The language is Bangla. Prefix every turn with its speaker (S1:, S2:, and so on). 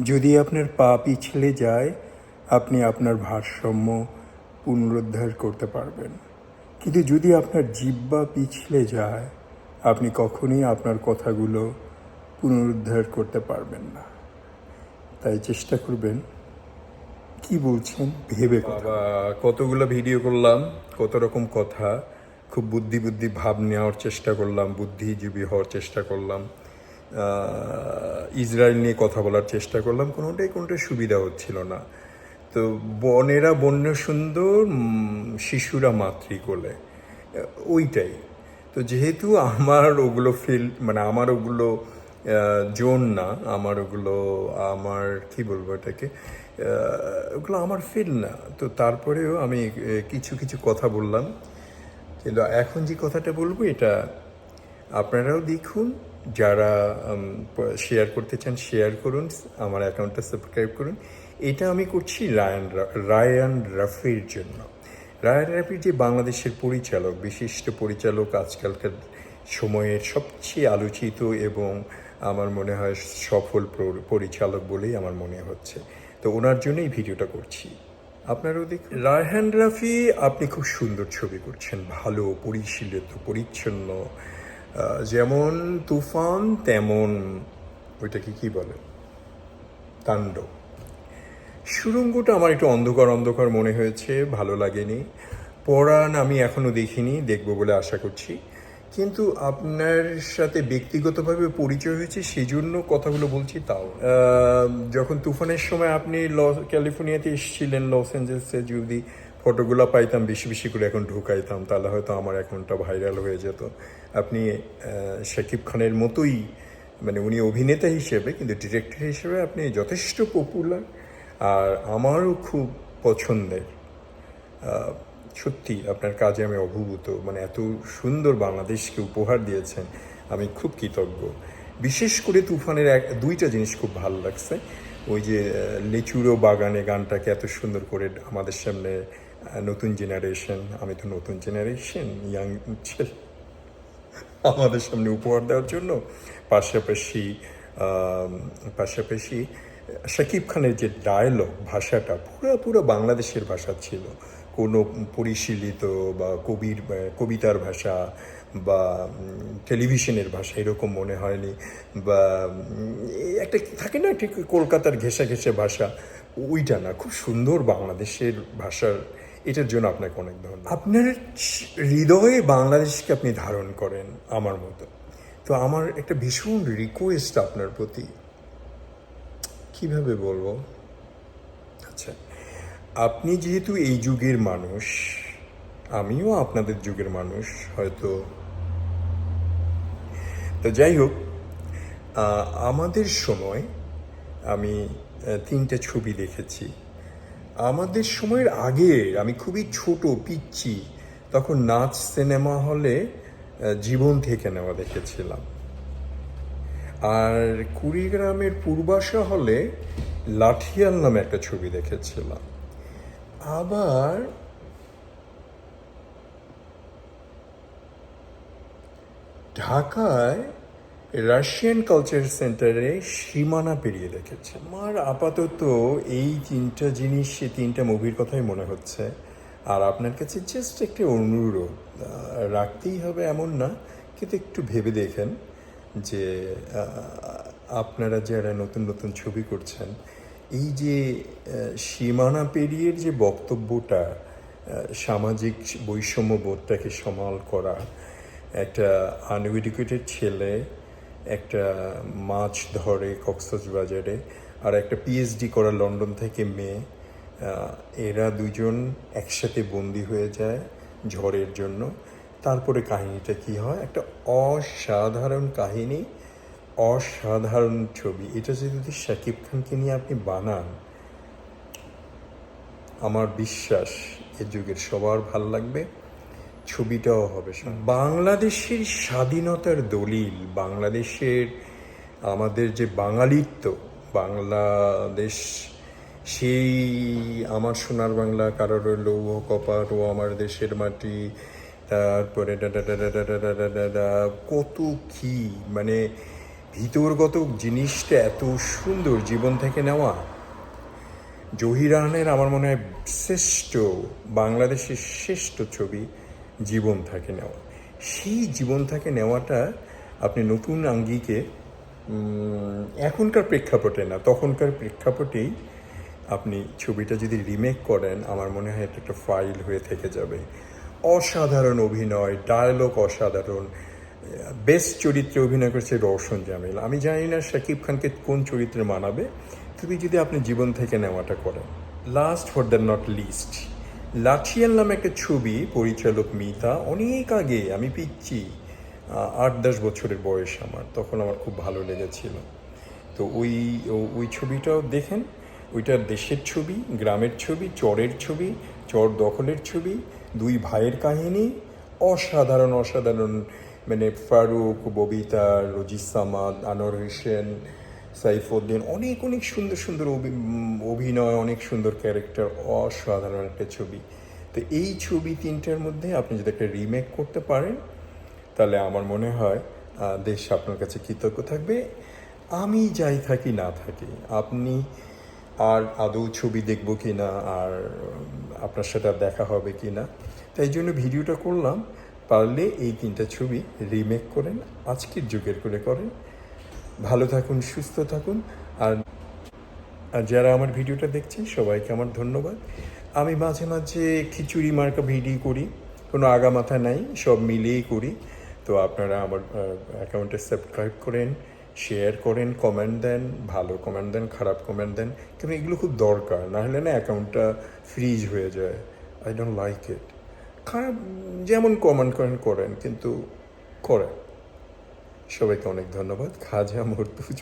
S1: যদি আপনার পা পিছলে যায়, আপনি আপনার ভারসাম্য পুনরুদ্ধার করতে পারবেন। কিন্তু যদি আপনার জিব্বা পিছলে যায়, আপনি কখনোই আপনার কথাগুলো পুনরুদ্ধার করতে পারবেন না। তাই চেষ্টা করবেন। কি বলছেন? ভেবে কতগুলো ভিডিও করলাম, কত রকম কথা, খুব বুদ্ধি বুদ্ধি ভাব নেওয়ার চেষ্টা করলাম, বুদ্ধিজীবী হওয়ার চেষ্টা করলাম। ইসরায়েল নিয়ে কথা বলার চেষ্টা করলাম, কোনোটাই কোনোটাই সুবিধা হচ্ছিল না। তো বনেরা বন্য সুন্দর শিশুরা মাতৃকোলে। ওইটাই। তো যেহেতু আমার ওগুলো ফিল মানে আমার ওগুলো জোন না, আমার ওগুলো, আমার, কি বলব এটাকে ওগুলো আমার ফিল না। তো তারপরেও আমি কিছু কিছু কথা বললাম। কিন্তু এখন যে কথাটা বলব, এটা আপনারাও দেখুন যারা শেয়ার করতে চান শেয়ার করুন, আমার অ্যাকাউন্টটা সাবস্ক্রাইব করুন। এটা আমি করছি রায়ান রায়ান রাফির জন্য। রায়ান রাফির যে বাংলাদেশের পরিচালক, বিশিষ্ট পরিচালক, আজকালকার সময়ের সবচেয়ে আলোচিত এবং আমার মনে হয় সফল প্র- পরিচালক বলেই আমার মনে হচ্ছে। তো ওনার জন্যই ভিডিওটা করছি। আপনারাও দেখুন। রায়হান রাফি আপনি খুব সুন্দর ছবি করছেন। ভালো, পরিশীলিত, পরিচ্ছন্ন যেমন তুফান, তেমন ওইটাকে কি বলে? তাণ্ডব সুরঙ্গটা আমার একটু অন্ধকার অন্ধকার মনে হয়েছে, ভালো লাগেনি। পড়ান আমি এখনও দেখিনি, দেখব বলে আশা করছি। কিন্তু আপনার সাথে ব্যক্তিগতভাবে পরিচয় হয়েছে সেই জন্য কথাগুলো বলছি তাও যখন তুফানের সময় আপনি লস ক্যালিফোর্নিয়াতে এসেছিলেন, লস অ্যাঞ্জেলসে যদি ফটোগুলো পাইতাম, বেশি বেশি করে এখন ঢুকাইতাম। তাহলে হয়তো আমার অ্যাকাউন্টটা ভাইরাল হয়ে যেত। আপনি শাকিব খানের মতোই মানে উনি অভিনেতা হিসেবে, কিন্তু ডিরেক্টর হিসেবে আপনি যথেষ্ট পপুলার আর আমারও খুব পছন্দের। সত্যি, আপনার কাজে আমি অভিভূত মানে এত সুন্দর বাংলাদেশকে উপহার দিয়েছেন। আমি খুব কৃতজ্ঞ। বিশেষ করে তুফানের এক, দুইটা জিনিস খুব ভালো লাগছে। ওই যে লেচুরো বাগানে গানটাকে এত সুন্দর করে আমাদের সামনে নতুন জেনারেশন আমি তো নতুন জেনারেশন ইয়াং ছেলে। আমাদের সামনে উপহার দেওয়ার জন্য পাশাপাশি পাশাপাশি শাকিব খানের যে ডায়লগ ভাষাটা, পুরো পুরো বাংলাদেশের ভাষা ছিল। কোনো পরিশীলিত বা কবির কবিতার ভাষা বা টেলিভিশনের ভাষা এরকম মনে হয়নি। বা একটা থাকে না, ঠিক কলকাতার ঘেঁষা ঘেঁষে ভাষা, ওইটা না। খুব সুন্দর বাংলাদেশের ভাষার এটার জন্য আপনাকে অনেক ধন্যবাদ। আপনার হৃদয়ে বাংলাদেশকে আপনি ধারণ করেন আমার মতো। তো আমার একটা ভীষণ রিকোয়েস্ট আপনার প্রতি। কীভাবে বলব? আচ্ছা আপনি যেহেতু এই যুগের মানুষ, আমিও আপনাদের যুগের মানুষ, হয়তো। তো যাই হোক আমাদের সময় আমি তিনটে ছবি দেখেছি। আমাদের সময়ের আগে আমি খুবই ছোট পিচ্ছি তখন নাচ সিনেমা হলে জীবন থেকে নেওয়া দেখেছিলাম। আর কুড়িগ্রামের পূর্বাশা হলে লাঠিয়াল নামে একটা ছবি দেখেছিলাম। আবার ঢাকায় রাশিয়ান কালচার সেন্টারে সীমানা পেরিয়ে দেখেছে। আমার আপাতত এই তিনটা জিনিস, এই তিনটা মুভির কথাই মনে হচ্ছে। আর আপনার কাছে জাস্ট একটি অনুরোধ রাখতেই হবে এমন না, কিন্তু একটু ভেবে দেখেন যে আপনারা যারা নতুন নতুন ছবি করছেন, এই যে সীমানা পেরিয়ের যে বক্তব্যটা সামাজিক বৈষম্য বোধটাকে সমাল করা, একটা আনএডুকেটেড ছেলে একটা মাছ ধরে কক্সবাজারে আর একটা পিএইচডি করা লন্ডন থেকে মেয়ে এরা দুজন একসাথে বন্দি হয়ে যায় ঝড়ের জন্য। তারপরে কাহিনীটা কি হয়? একটা অসাধারণ কাহিনী, অসাধারণ ছবি। এটা যদি শাকিব খানকে নিয়ে আপনি বানান, আমার বিশ্বাস এ যুগের সবার ভালো লাগবে। ছবিটাও হবে। বাংলাদেশের স্বাধীনতার দলিল, বাংলাদেশের আমাদের যে বাঙালিত্ব, বাংলাদেশ, সেই আমার সোনার বাংলা, কারোর লৌহ কপাট ও আমার দেশের মাটি, তারপরে কত কি মানে ভিতরগত জিনিসটা এত সুন্দর জীবন থেকে নেওয়া। জহির রাহানের আমার মনে হয় শ্রেষ্ঠ, বাংলাদেশের শ্রেষ্ঠ ছবি। জীবন থাকে নেওয়া। সেই জীবন থাকে নেওয়াটা আপনি নতুন আঙ্গিকে এখনকার প্রেক্ষাপটে না, তখনকার প্রেক্ষাপটেই আপনি ছবিটা যদি রিমেক করেন, আমার মনে হয় এটা একটা ফাইল হয়ে থেকে যাবে। অসাধারণ অভিনয় ডায়ালগ অসাধারণ। বেস্ট চরিত্রে অভিনয় করেছে রওশন জামিল। আমি জানি না শাকিব খানকে কোন চরিত্রে মানাবে। তবে যদি আপনি জীবন থেকে নেওয়াটা করেন last for the not least লাঠিয়াল নামে একটা ছবি, পরিচালক মিতা, অনেক আগে, আমি পিচ্ছি আট দশ বছরের বয়স আমার, তখন আমার খুব ভালো লেগেছিল। তো ওই ওই ছবিটাও দেখেন, ওইটা দেশের ছবি, গ্রামের ছবি, চরের ছবি, চর দখলের ছবি, দুই ভাইয়ের কাহিনী, অসাধারণ অসাধারণ মানে ফারুক, ববিতা, রজিস সামাদ, আনোয়ার হোসেন সাইফুদ্দিন অনেক অনেক সুন্দর সুন্দর অভি- অভিনয়, অনেক সুন্দর ক্যারেক্টার অসাধারণ একটা ছবি। তো এই ছবি তিনটার মধ্যে আপনি যদি একটা রিমেক করতে পারেন, তাহলে আমার মনে হয় দেশ আপনার কাছে কৃতজ্ঞ থাকবে। আমি যাই থাকি, না থাকি। আপনি আর আদৌ ছবি দেখব কি না আর আপনার সাথে আর দেখা হবে কি না তাই জন্য ভিডিওটা করলাম। পারলে এই তিনটা ছবি রিমেক করেন, আজকের যুগের করে করেন। ভালো থাকুন, সুস্থ থাকুন। আর আর যারা আমার ভিডিওটা দেখছেন, সবাইকে আমার ধন্যবাদ। আমি মাঝে মাঝে খিচুড়ি মার্কা ভিডিও করি, কোনো আগামাথা নাই, সব মিলিয়েই করি। তো আপনারা আমার অ্যাকাউন্টে সাবস্ক্রাইব করেন, শেয়ার করেন, কমেন্ট দেন, ভালো কমেন্ট দেন, খারাপ কমেন্ট দেন। কারণ এগুলো খুব দরকার, না হলে না অ্যাকাউন্টটা ফ্রিজ হয়ে যায়। আই ডোন্ট লাইক ইট খারাপ, যেমন কমেন্ট করেন করেন, কিন্তু করেন। সবাইকে অনেক ধন্যবাদ। খাজা মর্তুজ